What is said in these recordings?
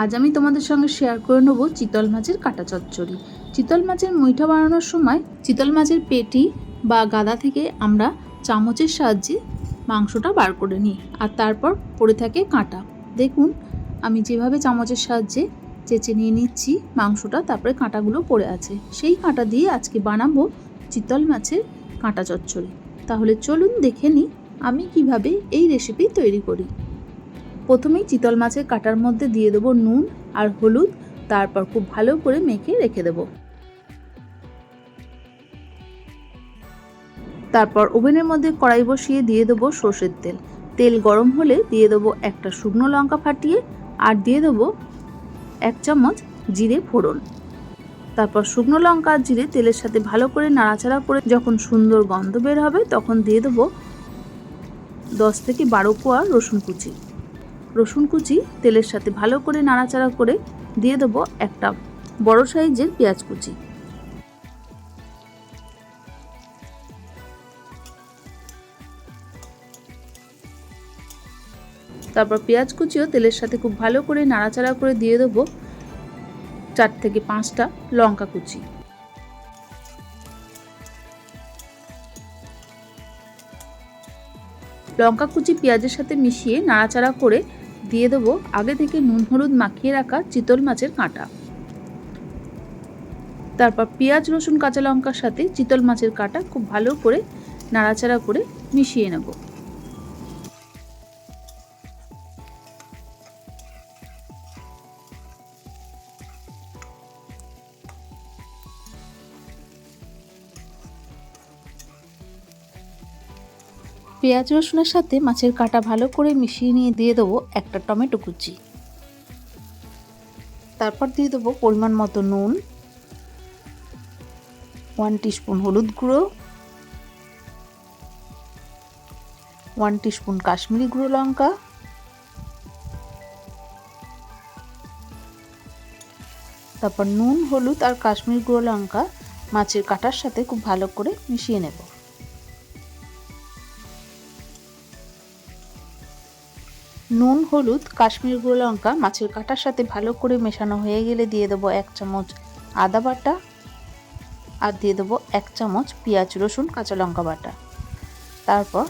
আজ আমি তোমাদের সঙ্গে শেয়ার করে নেব চিতল মাছের কাটা চচ্চড়ি। চিতল মাছের মুইঠা বানানোর সময় চিতল মাছের পেটি বা গাদা থেকে আমরা চামচের সাহায্যে মাংসটা বার করে নিই আর তারপর পড়ে থাকে কাঁটা। দেখুন, আমি যেভাবে চামচের সাহায্যে চেঁচে নিয়ে নিচ্ছি মাংসটা, তারপরে কাঁটাগুলো পড়ে আছে। সেই কাঁটা দিয়ে আজকে বানাবো চিতল মাছের কাঁটা চচ্চড়ি। তাহলে চলুন দেখে নিই আমি কীভাবে এই রেসিপি তৈরি করি। প্রথমেই চিতল মাছের কাটার মধ্যে দিয়ে দেবো নুন আর হলুদ, তারপর খুব ভালো করে মেখে রেখে দেবো। তারপর ওভেনের মধ্যে কড়াই বসিয়ে দিয়ে দেবো সর্ষের তেল। তেল গরম হলে দিয়ে দেবো একটা শুকনো লঙ্কা ফাটিয়ে আর দিয়ে দেবো এক চামচ জিরে ফোড়ন। তারপর শুকনো লঙ্কা আর জিরে তেলের সাথে ভালো করে নাড়াচাড়া করে যখন সুন্দর গন্ধ বের হবে তখন দিয়ে দেবো দশ থেকে বারো কোয়া রসুন কুচি। রসুন কুচি, তেলের সাথে ভালো করে নাড়াচাড়া করে দিয়ে দেবো একটা বড় সাইজের পেঁয়াজ কুচি। তারপর পেঁয়াজ কুচিও তেলের সাথে খুব ভালো করে নাড়াচাড়া করে দিয়ে দেবো চার থেকে পাঁচটা লঙ্কা কুচি। লঙ্কা কুচি পেঁয়াজের সাথে মিশিয়ে নাড়াচাড়া করে দিয়ে দেবো আগে থেকে নুন, হলুদ মাখিয়ে রাখা চিতল মাছের কাঁটা। তারপর পেঁয়াজ, রসুন, কাঁচা লঙ্কার সাথে চিতল মাছের কাঁটা খুব ভালো করে নাড়াচাড়া করে মিশিয়ে নেব। পেঁয়াজ রসুনের সাথে মাছের কাটা ভালো করে মিশিয়ে নিয়ে দিয়ে দেবো একটা টমেটো কুচি। তারপর দিয়ে দেবো পরিমাণ মতো নুন ওয়ান টিস্পুন হলুদ গুঁড়ো ওয়ান টিস্পুন কাশ্মীরি গুঁড়ো লঙ্কা, তারপর নুন, হলুদ আর কাশ্মীরি গুঁড়ো লঙ্কা মাছের কাটার সাথে খুব ভালো করে মিশিয়ে নেব। নুন, হলুদ, কাশ্মীর গুঁড়ো লঙ্কা, মাছের কাটার সাথে ভালো করে মেশানো হয়ে গেলে দিয়ে দেবো এক চামচ আদা বাটা আর দিয়ে দেবো এক চামচ পেঁয়াজ, রসুন, কাঁচা লঙ্কা বাটা। তারপর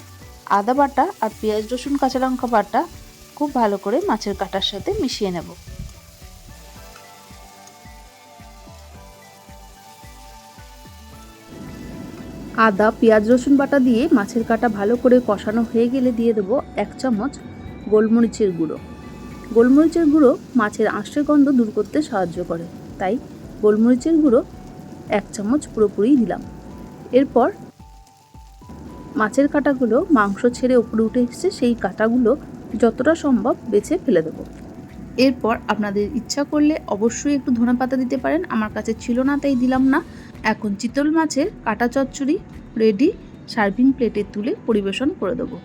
আদা বাটা আর পেঁয়াজ, রসুন, কাঁচা লঙ্কা বাটা খুব ভালো করে মাছের কাটার সাথে মিশিয়ে নেব। আদা, পেঁয়াজ, রসুন বাটা দিয়ে মাছের কাটা ভালো করে কষানো হয়ে গেলে দিয়ে দেবো এক চামচ গোলমরিচের গুঁড়ো। গোলমরিচের গুঁড়ো মাছের আঁশের গন্ধ দূর করতে সাহায্য করে। তাই গোলমরিচের গুঁড়ো এক চামচ পুরোপুরি দিলাম। এরপর মাছের কাঁটাগুলো মাংস ছেড়ে উপরে উঠে এসছে, সেই কাঁটাগুলো যতটা সম্ভব বেছে ফেলে দেবো। এরপর আপনাদের ইচ্ছা করলে অবশ্যই একটু ধনে পাতা দিতে পারেন। আমার কাছে ছিল না, তাই দিলাম না। এখন চিতল মাছের কাটা চচ্চড়ি রেডি, সার্ভিং প্লেটে তুলে পরিবেশন করে দেবো।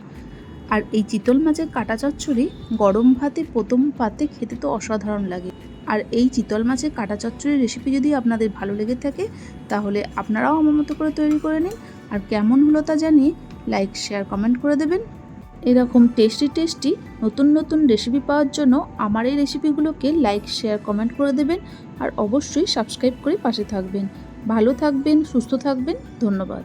আর এই চিতল মাছের কাটা চচ্চড়ি গরম ভাতে, প্রথম পাতে খেতে তো অসাধারণ লাগে। আর এই চিতল মাছের কাটা চচ্চড়ির রেসিপি যদি আপনাদের ভালো লেগে থাকে, তাহলে আপনারাও আমার মতো করে তৈরি করে নিন। আর কেমন হলো তা জানিয়ে লাইক শেয়ার কমেন্ট করে দেবেন। এরকম টেস্টি টেস্টি নতুন নতুন রেসিপি পাওয়ার জন্য আমার এই রেসিপিগুলোকে লাইক শেয়ার কমেন্ট করে দেবেন। আর অবশ্যই সাবস্ক্রাইব করে পাশে থাকবেন। ভালো থাকবেন, সুস্থ থাকবেন। ধন্যবাদ।